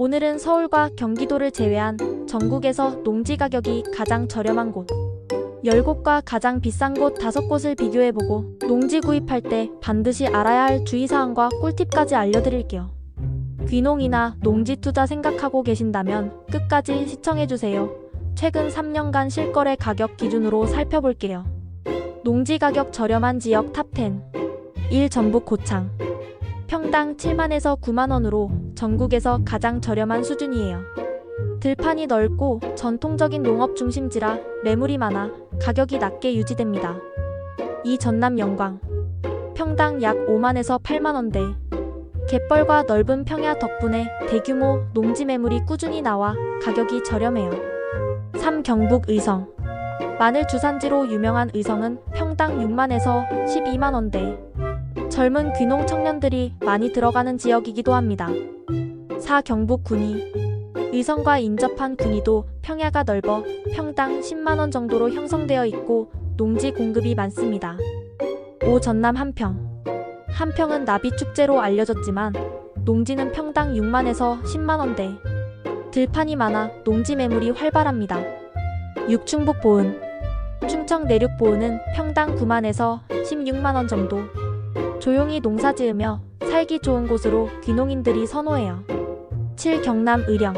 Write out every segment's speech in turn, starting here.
오늘은 서울과 경기도를 제외한 전국에서 농지 가격이 가장 저렴한 곳, 10곳과 가장 비싼 곳 5곳을 비교해보고 농지 구입할 때 반드시 알아야 할 주의사항과 꿀팁까지 알려드릴게요. 귀농이나 농지 투자 생각하고 계신다면 끝까지 시청해주세요. 최근 3년간 실거래 가격 기준으로 살펴볼게요. 농지 가격 저렴한 지역 탑10 1. 전북 고창 평당 7만에서 9만원으로 전국에서 가장 저렴한 수준이에요. 들판이 넓고 전통적인 농업 중심지라 매물이 많아 가격이 낮게 유지됩니다. 2. 전남 영광 평당 약 5만에서 8만 원대 갯벌과 넓은 평야 덕분에 대규모 농지 매물이 꾸준히 나와 가격이 저렴해요. 3. 경북 의성 마늘 주산지로 유명한 의성은 평당 6만에서 12만 원대 젊은 귀농 청년들이 많이 들어가는 지역이기도 합니다. 4. 경북 군위 의성과 인접한 군위도 평야가 넓어 평당 10만원 정도로 형성되어 있고 농지 공급이 많습니다. 5. 전남 한평 한평은 나비 축제로 알려졌지만 농지는 평당 6만에서 10만원대 들판이 많아 농지 매물이 활발합니다. 6. 충북 보은 충청 내륙 보은은 평당 9만에서 16만원 정도 조용히 농사 지으며 살기 좋은 곳으로 귀농인들이 선호해요. 7. 경남 의령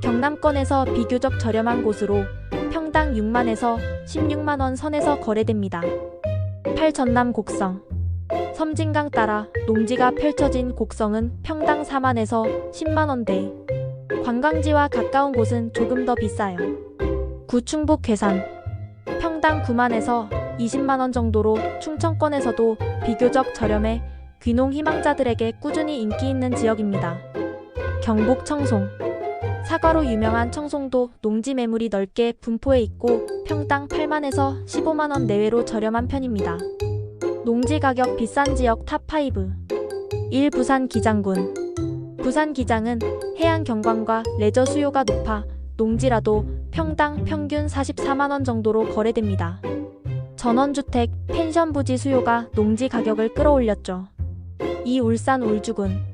경남권에서 비교적 저렴한 곳으로 평당 6만에서 16만원 선에서 거래됩니다. 8. 전남 곡성 섬진강 따라 농지가 펼쳐진 곡성은 평당 4만에서 10만원대 관광지와 가까운 곳은 조금 더 비싸요. 9. 충북 괴산 평당 9만에서 20만원 정도로 충청권에서도 비교적 저렴해 귀농 희망자들에게 꾸준히 인기 있는 지역입니다. 경북 청송 사과로 유명한 청송도 농지 매물이 넓게 분포해 있고 평당 8만에서 15만원 내외로 저렴한 편입니다. 농지 가격 비싼 지역 탑5 1. 부산 기장군 부산 기장은 해안 경관과 레저 수요가 높아 농지라도 평당 평균 44만원 정도로 거래됩니다. 전원주택, 펜션 부지 수요가 농지 가격을 끌어올렸죠. 2. 울산 울주군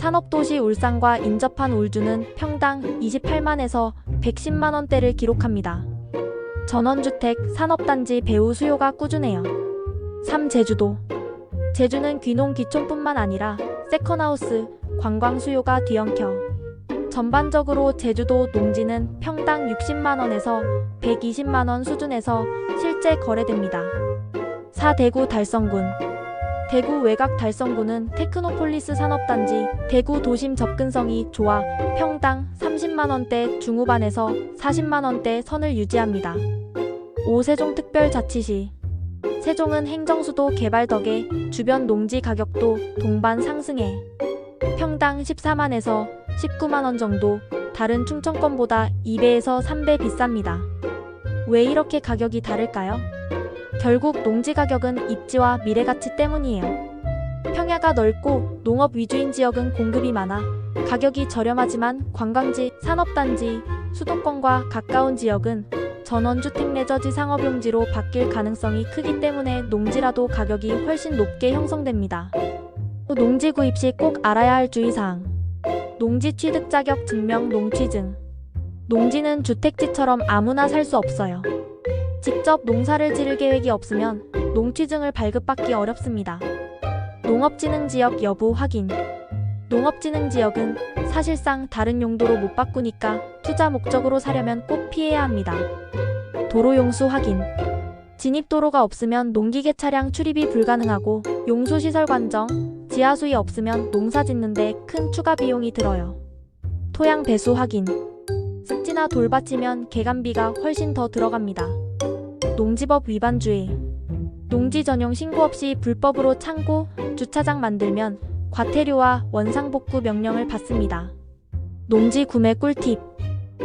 산업도시 울산과 인접한 울주는 평당 28만에서 110만 원대를 기록합니다. 전원주택, 산업단지 배후 수요가 꾸준해요. 3. 제주도 제주는 귀농 귀촌뿐만 아니라 세컨하우스, 관광 수요가 뒤엉켜 전반적으로 제주도 농지는 평당 60만원에서 120만원 수준에서 실제 거래됩니다. 4. 대구 달성군 대구 외곽 달성구는 테크노폴리스 산업단지 대구 도심 접근성이 좋아 평당 30만원대 중후반에서 40만원대 선을 유지합니다. 5. 세종 특별자치시 세종은 행정수도 개발 덕에 주변 농지 가격도 동반 상승해 평당 14만에서 19만원 정도 다른 충청권보다 2배에서 3배 비쌉니다. 왜 이렇게 가격이 다를까요? 결국 농지 가격은 입지와 미래 가치 때문이에요. 평야가 넓고 농업 위주인 지역은 공급이 많아 가격이 저렴하지만 관광지, 산업단지, 수도권과 가까운 지역은 전원주택 내저지 상업용지로 바뀔 가능성이 크기 때문에 농지라도 가격이 훨씬 높게 형성됩니다. 또 농지 구입 시 꼭 알아야 할 주의사항. 농지 취득 자격 증명 농취증. 농지는 주택지처럼 아무나 살 수 없어요. 직접 농사를 지을 계획이 없으면 농취증을 발급받기 어렵습니다. 농업진흥지역 여부 확인. 농업진흥지역은 사실상 다른 용도로 못 바꾸니까 투자 목적으로 사려면 꼭 피해야 합니다. 도로 용수 확인. 진입도로가 없으면 농기계 차량 출입이 불가능하고 용수시설 관정, 지하수위 없으면 농사 짓는데 큰 추가 비용이 들어요. 토양 배수 확인. 습지나 돌밭이면 개간비가 훨씬 더 들어갑니다. 농지법 위반 주의. 농지 전용 신고 없이 불법으로 창고, 주차장 만들면 과태료와 원상복구 명령을 받습니다. 농지 구매 꿀팁.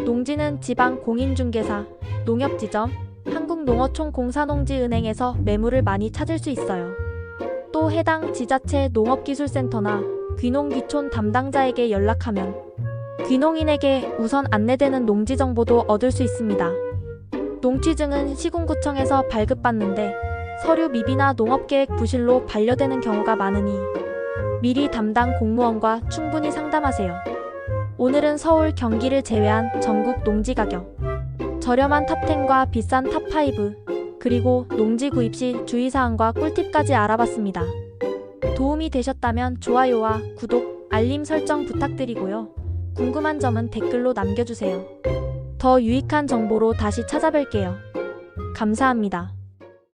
농지는 지방 공인중개사, 농협지점, 한국농어촌 공사농지은행에서 매물을 많이 찾을 수 있어요. 또 해당 지자체 농업기술센터나 귀농귀촌 담당자에게 연락하면 귀농인에게 우선 안내되는 농지 정보도 얻을 수 있습니다. 농취증은 시군구청에서 발급받는데 서류 미비나 농업계획 부실로 반려되는 경우가 많으니 미리 담당 공무원과 충분히 상담하세요. 오늘은 서울, 경기를 제외한 전국 농지 가격, 저렴한 탑10과 비싼 탑5, 그리고 농지 구입 시 주의사항과 꿀팁까지 알아봤습니다. 도움이 되셨다면 좋아요와 구독, 알림 설정 부탁드리고요. 궁금한 점은 댓글로 남겨주세요. 더 유익한 정보로 다시 찾아뵐게요. 감사합니다.